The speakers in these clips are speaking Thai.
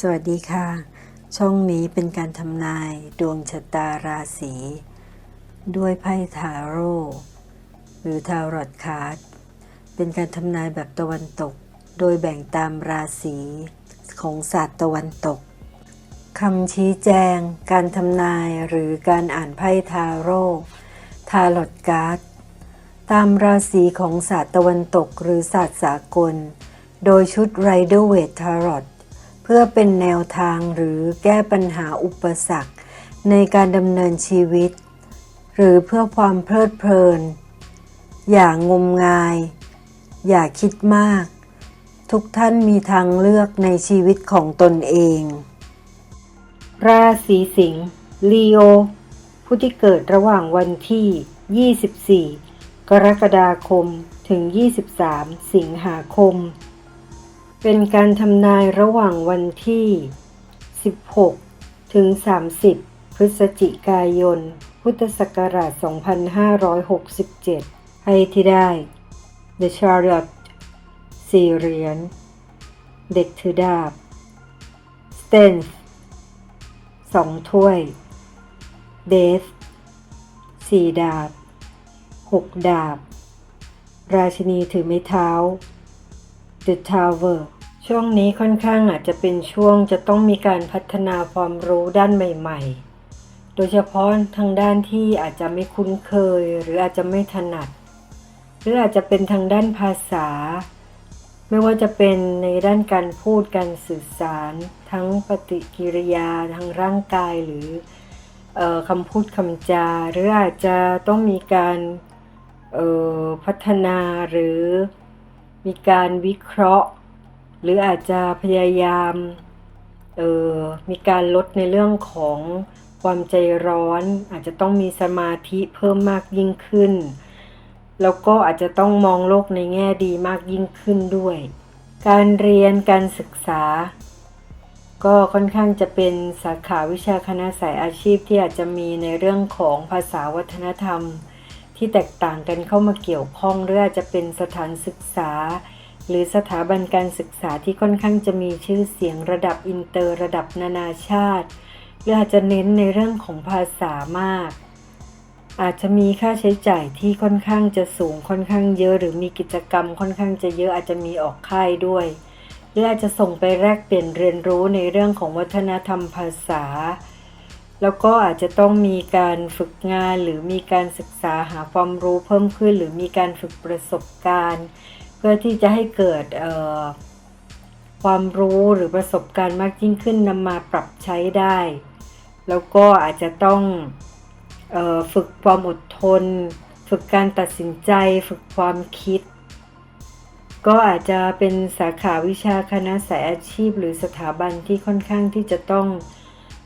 สวัสดีค่ะ ช่องนี้เป็นการทำนาย ดวงชะตาราศีด้วยไพ่ทาโร่หรือทารอตคาร์ดเป็นการทำนายแบบตะวันตก โดยแบ่งตามราศีของศาสตร์ตะวันตกคำชี้แจง การทำนายหรือการอ่านไพ่ทาโร่ทารอตการ์ดตามราศีของศาสตร์ตะวันตกหรือศาสตร์สากล โดยชุด Rider Waite Tarot เเพื่อเป็นแนวทางหรือแก้ปัญหาอุปสรรค ในการดำเนินชีวิต หรือเพื่อความเพลิดเพลิน อย่างงมงาย อย่าคิดมาก ทุกท่านมีทางเลือกในชีวิตของตนเอง ราศีสิงห์ลีโอ ผู้ที่เกิดระหว่างวันที่ 24 กรกฎาคมถึง 23 สิงหาคม เป็นการทำนายระหว่างวันที่ 16 ถึง 30 พฤศจิกายน พุทธศักราช 2567 ให้ที่ได้ The Chariot สี่เหรียญ เด็กถือดาบ Strength สองถ้วย Death สี่ดาบ หกดาบ ราชินีถือไม้เท้า The Tower ช่วงนี้ค่อนข้างอาจจะเป็นช่วงจะต้องมีการพัฒนาความรู้ด้านใหม่ ๆ โดยเฉพาะทางด้านที่อาจจะไม่คุ้นเคย หรืออาจจะไม่ถนัด หรืออาจจะเป็นทางด้านภาษา ไม่ว่าจะเป็นในด้านการพูดการสื่อสาร ทั้งปฏิกิริยาทางร่างกายหรืออคำพูดคำจา หรืออาจจะต้องมีการพัฒนาหรือมีการวิเคราะห์ หรืออาจจะพยายามออมีการลดในเรื่องของความใจร้อน อาจจะต้องมีสมาธิเพิ่มมากยิ่งขึ้น แล้วก็อาจจะต้องมองโลกในแง่ดีมากยิ่งขึ้นด้วย การเรียนการศึกษา ก็ค่อนข้างจะเป็นสาขาวิชาคณะสายอาชีพที่อาจจะมีในเรื่องของภาษาวัฒนธรรม ที่แตกต่างกันเข้ามาเกี่ยวข้องหรืออาจจะเป็นสถานศึกษา หรือสถาบันการศึกษาที่ค่อนข้างจะมีชื่อเสียงระดับอินเตอร์ระดับนานาชาติ หรืออาจจะเน้นในเรื่องของภาษามาก อาจจะมีค่าใช้จ่ายที่ค่อนข้างจะสูงค่อนข้างเยอะ หรือมีกิจกรรมค่อนข้างจะเยอะอาจจะมีออกค่ายด้วย หรืออาจจะส่งไปแลกเปลี่ยนเรียนรู้ในเรื่องของวัฒนธรรมภาษา แล้วก็อาจจะต้องมีการฝึกงานหรือมีการศึกษาหาความรู้เพิ่มขึ้น หรือมีการฝึกประสบการณ์ พื่อที่จะให้เกิดความรู้หรือประสบการณ์มากยิ่งขึ้นนำมาปรับใช้ได้ แล้วก็อาจจะต้องออฝึกความอดทน ฝึกการตัดสินใจ ฝึกความคิด ก็อาจจะเป็นสาขาวิชาคณะสายอาชีพ หรือสถาบันที่ค่อนข้างที่จะต้อง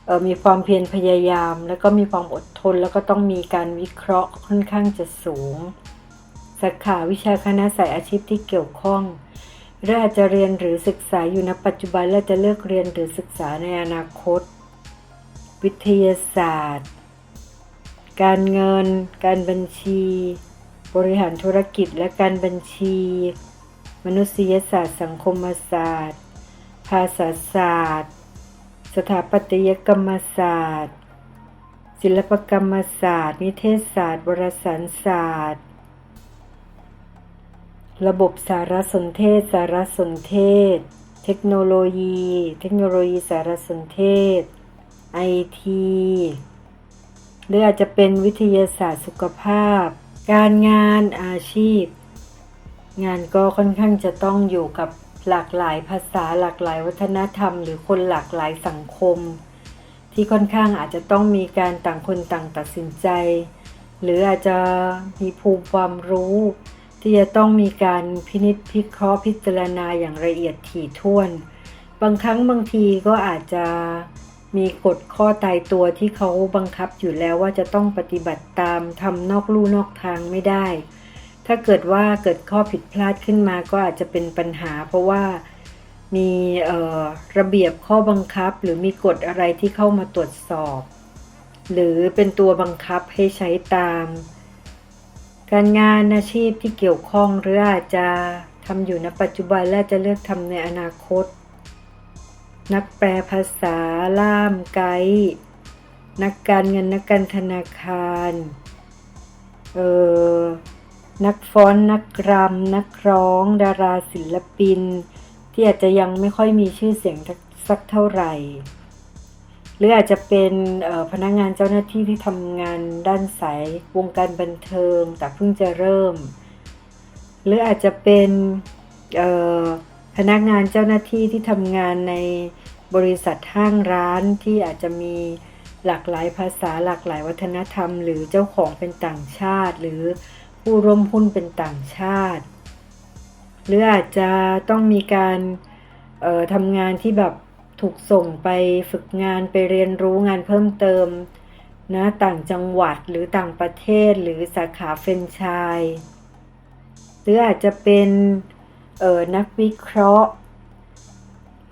ออมีความเพียรพยายาม แล้วก็มีความอดทน แล้วก็ต้องมีการวิเคราะห์ค่อนข้างจะสูง สาขาวิชาคณะสายอาชีพที่เกี่ยวข้องหรืออาจจะเรียนหรือศึกษาอยู่ณปัจจุบันและจะเลือกเรียนหรือศึกษาในอนาคต วิทยาศาสตร์ การเงิน การบัญชี บริหารธุรกิจและการบัญชี มนุษยศาสตร์ สังคมศาสตร์ ภาษาศาสตร์ สถาปัตยกรรมศาสตร์ ศิลปกรรมศาสตร์ นิเทศศาสตร์วารสารศาสตร์ ระบบสารสนเทศ สารสนเทศ เทคโนโลยี เทคโนโลยีสารสนเทศไอทีหรืออาจจะเป็นวิทยาศาสตร์สุขภาพ การงานอาชีพ งานก็ค่อนข้างจะต้องอยู่กับหลากหลายภาษาหลากหลายวัฒนธรรม หรือคนหลากหลายสังคม ที่ค่อนข้างอาจจะต้องมีการต่างคนต่างตัดสินใจ หรืออาจจะมีภูมิความรู้ ที่จะต้องมีการพินิจพิเคราะห์พิจารณาอย่างละเอียดถี่ถ้วน บางครั้งบางทีก็อาจจะมีกฎข้อตายตัวที่เขาบังคับอยู่แล้วว่าจะต้องปฏิบัติตามทำนอกลู่นอกทางไม่ได้ ถ้าเกิดว่าเกิดข้อผิดพลาดขึ้นมาก็อาจจะเป็นปัญหา เพราะว่ามีระเบียบข้อบังคับ หรือมีกฎอะไรที่เข้ามาตรวจสอบ หรือเป็นตัวบังคับให้ใช้ตาม การงานอาชีพที่เกี่ยวข้องหรืออาจจะทำอยู่ในปัจจุบันและจะเลือกทำในอนาคต นักแปลภาษาล่ามไกด์นักการเงินนักการธนาคารเออนักฟ้อนนักรำนักร้อง ดาราศิลปิน ที่อาจจะยังไม่ค่อยมีชื่อเสียงสักเท่าไหร่ หรืออาจจะเป็นพนักงานเจ้าหน้าที่ที่ทำงานด้านสายวงการบันเทิง แต่เพิ่งจะเริ่ม หรืออาจจะเป็นพนักงานเจ้าหน้าที่ที่ทำงานในบริษัทห้างร้านที่อาจจะมีหลากหลายภาษาหลากหลายวัฒนธรรม หรือเจ้าของเป็นต่างชาติ หรือผู้ร่วมหุ้นเป็นต่างชาติ หรืออาจจะต้องมีการทำงานที่แบบ ถูกส่งไปฝึกงานไปเรียนรู้งานเพิ่มเติมนะต่างจังหวัดหรือต่างประเทศหรือสาขาเฟรนไชส์หรืออาจจะเป็นนักวิเคราะห์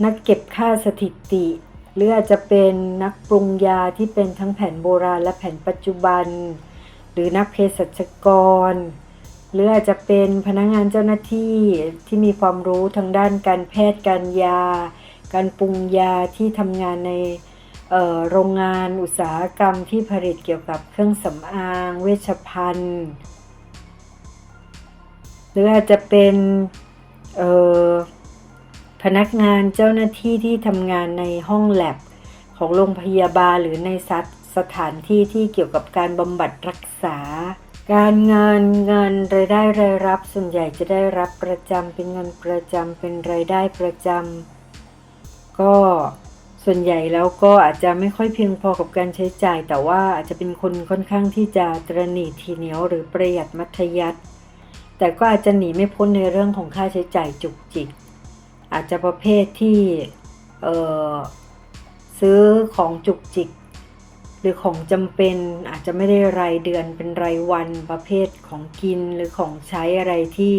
นักเก็บค่าสถิติ หรืออาจจะเป็นนักปรุงยาที่เป็นทั้งแผนโบราณและแผนปัจจุบัน หรือนักเภสัชกร หรืออาจจะเป็นพนักงงานเจ้าหน้าที่ที่มีความรู้ทางด้านการแพทย์การยา การปรุงยาที่ทำงานในโรงงานอุตสาหกรรมที่ผลิตเกี่ยวกับเครื่องสำอาง เวชภัณฑ์ หรืออาจจะเป็นพนักงานเจ้าหน้าที่ที่ทำงานในห้องแลบของโรงพยาบาลหรือในสถานที่ที่เกี่ยวกับการบำบัดรักษา การเงินเงินรายได้รายรับส่วนใหญ่จะได้รับประจำเป็นเงินประจำเป็นรายได้ประจำ ก็ส่วนใหญ่แล้วก็อาจจะไม่ค่อยเพียงพอกับการใช้จ่าย แต่ว่าอาจจะเป็นคนค่อนข้างที่จะตรณีทีเหนียวหรือประหยัดมัธยัติแต่ก็อาจจะหนีไม่พ้นในเรื่องของค่าใช้จ่ายจุกจิก อาจจะประเภทที่ซื้อของจุกจิก หรือของจำเป็นอาจจะไม่ได้รายเดือนเป็นรายวันประเภทของกินหรือของใช้อะไรที่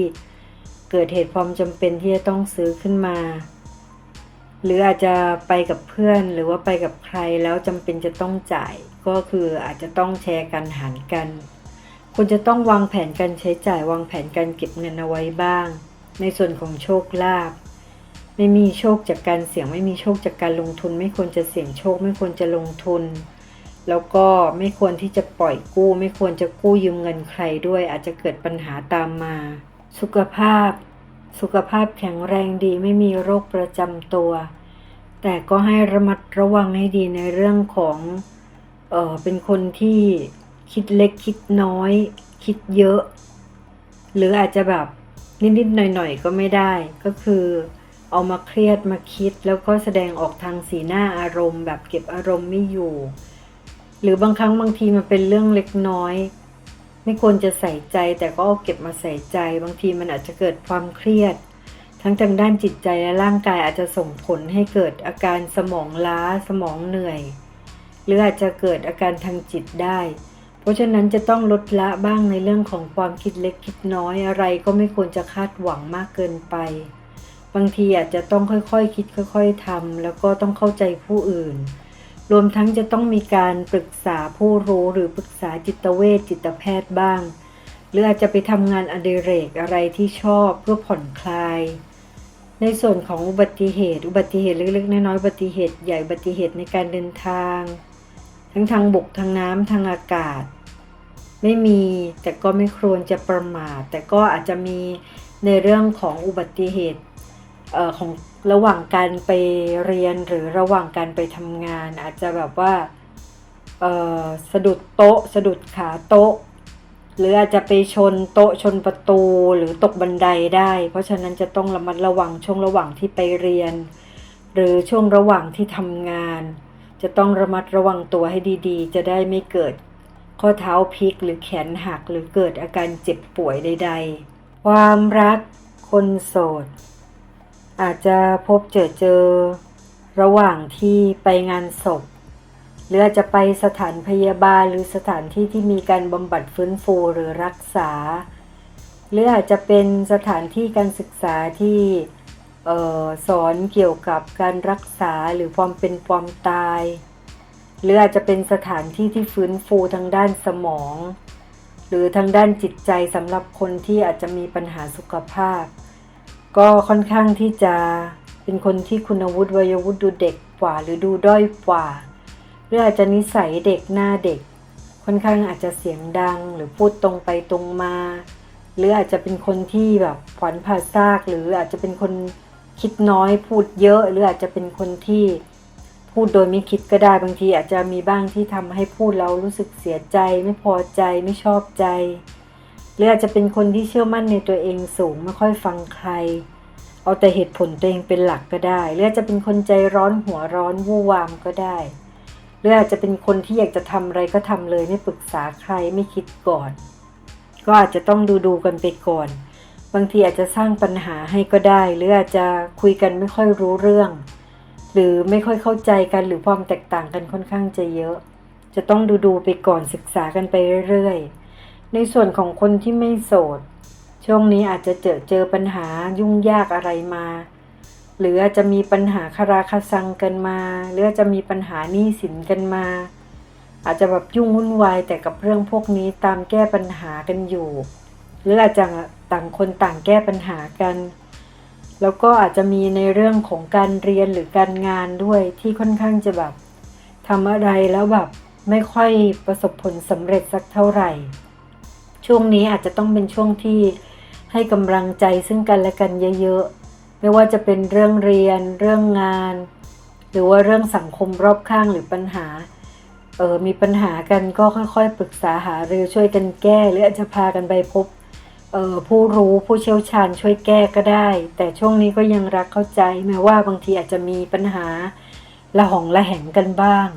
เกิดเหตุความจำเป็นที่จะต้องซื้อขึ้นมา หรืออาจจะไปกับเพื่อนหรือว่าไปกับใครแล้วจำเป็นจะต้องจ่าย ก็คืออาจจะต้องแชร์กันหารกัน คุณจะต้องวางแผนการใช้จ่ายวางแผนการเก็บเงินเอาไว้บ้าง ในส่วนของโชคลาภไม่มีโชคจากการเสี่ยงไม่มีโชคจากการลงทุน ไม่ควรจะเสี่ยงโชค ไม่ควรจะลงทุน แล้วก็ไม่ควรที่จะปล่อยกู้ ไม่ควรจะกู้ยืมเงินใครด้วย อาจจะเกิดปัญหาตามมา สุขภาพ สุขภาพแข็งแรงดีไม่มีโรคประจำตัว แต่ก็ให้ระมัดระวังให้ดีในเรื่องของเออเป็นคนที่คิดเล็กคิดน้อย คิดเยอะ หรืออาจจะแบบนิดๆหน่อยๆก็ไม่ได้ ก็คือเอามาเครียดมาคิดแล้วก็แสดงออกทางสีหน้าอารมณ์ แบบเก็บอารมณ์ไม่อยู่ หรือบางครั้งบางทีมันเป็นเรื่องเล็กน้อย ไม่ควรจะใส่ใจแต่ก็เอาเก็บมาใส่ใจ บางทีมันอาจจะเกิดความเครียด ทั้งทางด้านจิตใจและร่างกายอาจจะส่งผลให้เกิดอาการสมองล้าสมองเหนื่อย หรืออาจจะเกิดอาการทางจิตได้ เพราะฉะนั้นจะต้องลดละบ้างในเรื่องของความคิดเล็กคิดน้อยอะไรก็ไม่ควรจะคาดหวังมากเกินไป บางทีอาจจะต้องค่อยๆคคิดค่อยๆทำแล้วก็ต้องเข้าใจผู้อื่น รวมทั้งจะต้องมีการปรึกษาผู้รู้หรือปรึกษาจิตเวชจิตแพทย์บ้าง หรืออาจจะไปทำงานอดิเรกอะไรที่ชอบเพื่อผ่อนคลาย ในส่วนของอุบัติเหตุ อุบัติเหตุเล็กๆน้อยๆอุบัติเหตุใหญ่อุบัติเหตุในการเดินทาง ทั้งทางบกทางน้ำทางอากาศ ไม่มีแต่ก็ไม่ควรจะประมาทแต่ก็อาจจะมีในเรื่องของอุบัติเหตุออของระหว่างการไปเรียนหรือระหว่างการไปทำงาน อาจจะแบบว่าสะดุดโต๊ะ สะดุดขาโต๊ะ หรืออาจจะไปชนโต๊ะชนประตูหรือตกบันไดได้ เพราะฉะนั้นจะต้องระมัดระวังช่วงระหว่างที่ไปเรียน หรือช่วงระหว่างที่ทำงาน จะต้องระมัดระวังตัวให้ดีๆ จะได้ไม่เกิด ข้อเท้าพลิกหรือแขนหักหรือเกิดอาการเจ็บป่วยใด ๆ ความรักคนโสด อาจจะพบเจอเจอ ระหว่างที่ไปงานศพ หรืออาจจะไปสถานพยาบาลหรือสถานที่ที่มีการบำบัดฟื้นฟูหรือรักษา หรืออาจจะเป็นสถานที่การศึกษาที่สอนเกี่ยวกับการรักษาหรือความเป็นความตาย หรืออาจจะเป็นสถานที่ที่ฟื้นฟูทางด้านสมอง หรือทางด้านจิตใจสำหรับคนที่อาจจะมีปัญหาสุขภาพ ก็ค่อนข้างที่จะเป็นคนที่คุณวุฒิวัยวุฒิดูเด็กกว่า หรือดูด้อยกว่า หรืออาจจะนิสัยเด็กหน้าเด็ก ค่อนข้างอาจจะเสียงดังหรือพูดตรงไปตรงมา หรืออาจจะเป็นคนที่แบบขวัญผ่าซาก หรืออาจจะเป็นคนคิดน้อยพูดเยอะ หรืออาจจะเป็นคนที่พูดโดยไม่คิดก็ได้บางทีอาจจะมีบ้างที่ทำให้พูดแล้วรู้สึกเสียใจ ไม่พอใจไม่ชอบใจ หรืออาจจะเป็นคนที่เชื่อมั่นในตัวเองสูงไม่ค่อยฟังใคร เอาแต่เหตุผลตัวเองเป็นหลักก็ได้ หรืออาจจะเป็นคนใจร้อนหัวร้อนวู่วามก็ได้ หรืออาจจะเป็นคนที่อยากจะทำอะไรก็ทำเลยไม่ปรึกษาใครไม่คิดก่อน ก็อาจจะต้องดูดูกันไปก่อน บางทีอาจจะสร้างปัญหาให้ก็ได้ หรืออาจจะคุยกันไม่ค่อยรู้เรื่อง หรือไม่ค่อยเข้าใจกันหรือความแตกต่างกันค่อนข้างจะเยอะ จะต้องดูดูไปก่อนศึกษากันไปเรื่อยๆ ในส่วนของคนที่ไม่โสด ช่วงนี้อาจจะเจอเจอปัญหายุ่งยากอะไรมา หรืออาจจะมีปัญหาคาราคาซังกันมา หรืออาจจะมีปัญหาหนี้สินกันมา อาจจะแบบยุ่งวุ่นวายแต่กับเรื่องพวกนี้ตามแก้ปัญหากันอยู่ หรืออาจจะต่างคนต่างแก้ปัญหากัน แล้วก็อาจจะมีในเรื่องของการเรียนหรือการงานด้วยที่ค่อนข้างจะแบบทำอะไรแล้วแบบไม่ค่อยประสบผลสำเร็จสักเท่าไหร่ ช่วงนี้อาจจะต้องเป็นช่วงที่ให้กำลังใจซึ่งกันและกันเยอะๆ ไม่ว่าจะเป็นเรื่องเรียน เรื่องงาน หรือว่าเรื่องสังคมรอบข้างหรือปัญหาเออมีปัญหากันก็ค่อยๆ ปรึกษาหารือช่วยกันแก้ หรืออาจจะพากันไปพบเออผู้รู้ผู้เชี่ยวชาญช่วยแก้ก็ได้ แต่ช่วงนี้ก็ยังรักเข้าใจแม้ว่าบางทีอาจจะมีปัญหาละหองละแหงกันบ้าง